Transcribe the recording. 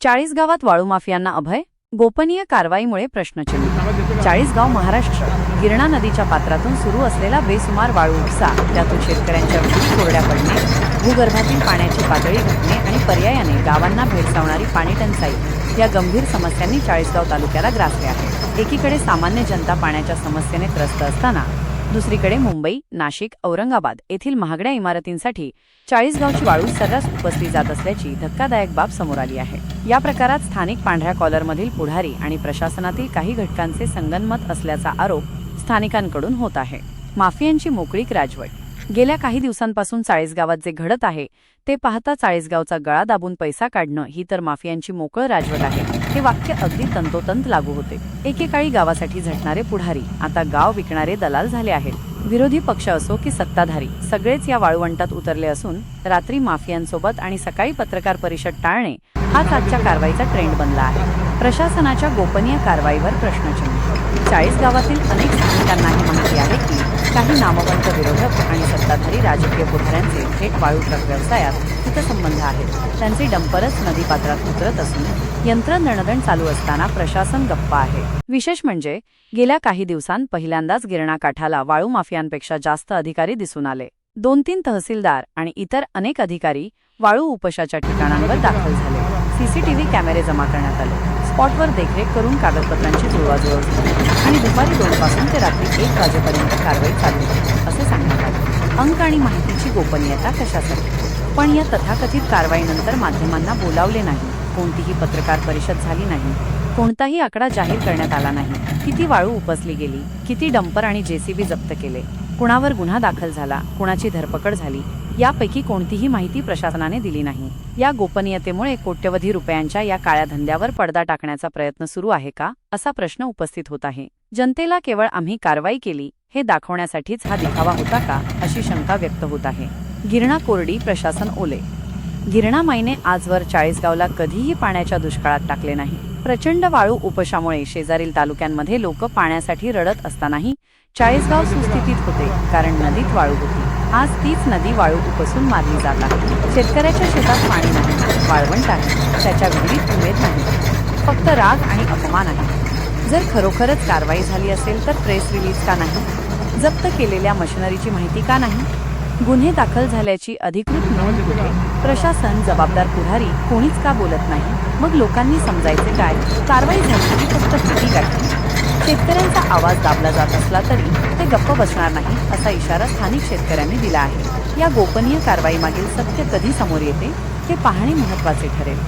चाळीस गावात वाळू माफियांना अभय गोपनीय कारवाईमुळे प्रश्नचिन्ह. चाळीसगाव महाराष्ट्र गिरणा नदीच्या पात्रातून सुरू असलेला बेसुमार वाळू उपसा त्यातून शेतकऱ्यांच्या विहिरी कोरड्या पडणे भूगर्भातील पाण्याची पातळी घटणे आणि पर्यायाने गावांना भेडसावणारी पाणी टंचाई या गंभीर समस्यांनी चाळीसगाव तालुक्याला ग्रासले आहे. एकीकडे सामान्य जनता पाण्याच्या समस्येने त्रस्त असताना दुसरीकडे मुंबई नाशिक औरंगाबाद येथील महागड्या इमारतींसाठी चाळीसगावची वाळू सर्रास उपसली जात असल्याची धक्कादायक बाब समोर आली आहे. या प्रकारात स्थानिक पांढऱ्या कॉलरमधील पुढारी आणि प्रशासनातील काही घटकांचे संगनमत असल्याचा आरोप स्थानिकांकडून होत आहे. माफियांची मोकळीक राजवट गेल्या काही दिवसांपासून चाळीसगावात जे घडत आहे ते पाहता चाळीसगावचा गळा दाबून पैसा काढणं ही तर माफियांची मोकळ राजवट आहे. हे वाक्य अगदी तंतोतंत लागू होते. एकेकाळी गावासाठी झटणारे पुढारी आता गाव विकणारे दलाल झाले आहेत. विरोधी पक्ष असो की सत्ताधारी सगळेच या वाळवंटात उतरले असून रात्री माफियांसोबत आणि सकाळी पत्रकार परिषद टाळणे हाच आजच्या कारवाईचा ट्रेंड बनला आहे. प्रशासनाच्या गोपनीय कारवाईवर प्रश्नचिन्ह. चाळीस गावातील अनेक त्यांना ही माहिती आहे की काही नामवंत विरोधक आणि सत्ताधारी राजकीय पुढाऱ्यांचे थेट वाळू ट्रक व्यवसायात हितसंबंध आहेत. त्यांचे डंपरच नदीपात्रात उतरत असून यंत्रदणदण चालू असताना प्रशासन गप्प आहे. विशेष म्हणजे गेल्या काही दिवसांत पहिल्यांदाच गिरणा काठाला वाळू माफियांपेक्षा जास्त अधिकारी दिसून आले. दोन तीन तहसीलदार आणि इतर अनेक अधिकारी वाळू उपशाच्या ठिकाणांवर दाखल झाले. सीसीटीव्ही कॅमेरे जमा करण्यात आले. स्पॉटवर देखरेख करून कागदपत्रांची जुळवाजुळव झाली आणि दुपारी दोन पासून ते रात्री एक वाजेपर्यंत कारवाई चालू होती असे सांगण्यात आले. अंक आणि माहितीची गोपनीयता कशासाठी? पण या तथाकथित कारवाईनंतर माध्यमांना बोलावले नाही. कोणतीही पत्रकार परिषद झाली नाही. कोणताही आकडा जाहीर करण्यात आला नाही. किती वाळू उपसली गेली किती डंपर आणि जेसीबी जप्त केले. कुणावर गुन्हा दाखल झाला कुणाची धरपकड झाली यापैकी कोणतीही माहिती प्रशासनाने दिली नाही. या गोपनीयतेमुळे कोट्यवधी रुपयांच्या या काळ्या धंद्यावर पडदा टाकण्याचा प्रयत्न सुरू आहे का असा प्रश्न उपस्थित होत आहे. जनतेला केवळ आम्ही कारवाई केली हे दाखवण्यासाठीच हा दिखावा होता का अशी शंका व्यक्त होत आहे. गिरणा कोरडी प्रशासन ओले. गिरणा माईने आजवर चाळीसगावला कधीही पाण्याच्या दुष्काळात टाकले नाही. प्रचंड वाळू उपशामुळे शेजारील तालुक्यांमध्ये लोक पाण्यासाठी रडत असतानाही चाळीसगाव सुस्थितीत होते कारण नदीत वाळू होती. आज तीच नदी वाळू उपसून मारली जात आहे. शेतकऱ्याच्या शेतात पाणी नाही. वाळवंट आहे. त्याच्या विहिरीत उमेद नाही. फक्त राग आणि अपमान आहे. जर खरोखरच कारवाई झाली असेल तर प्रेस रिलीज का नाही? जप्त केलेल्या मशिनरीची माहिती का नाही? गुन्हे दाखल झाल्याची अधिकृत नोंद कुठे? प्रशासन जबाबदार पुढारी कोणीच का बोलत नाही? मग लोकांनी समजायचे काय? कारवाई झाली फक्त किती गाठली शेतकऱ्यांचा आवाज दाबला जात असला तरी ते गप्प बसणार नाही असा इशारा स्थानिक शेतकऱ्यांनी दिला आहे. या गोपनीय कारवाईमागील सत्य कधी समोर येते हे पाहणे महत्त्वाचे ठरेल.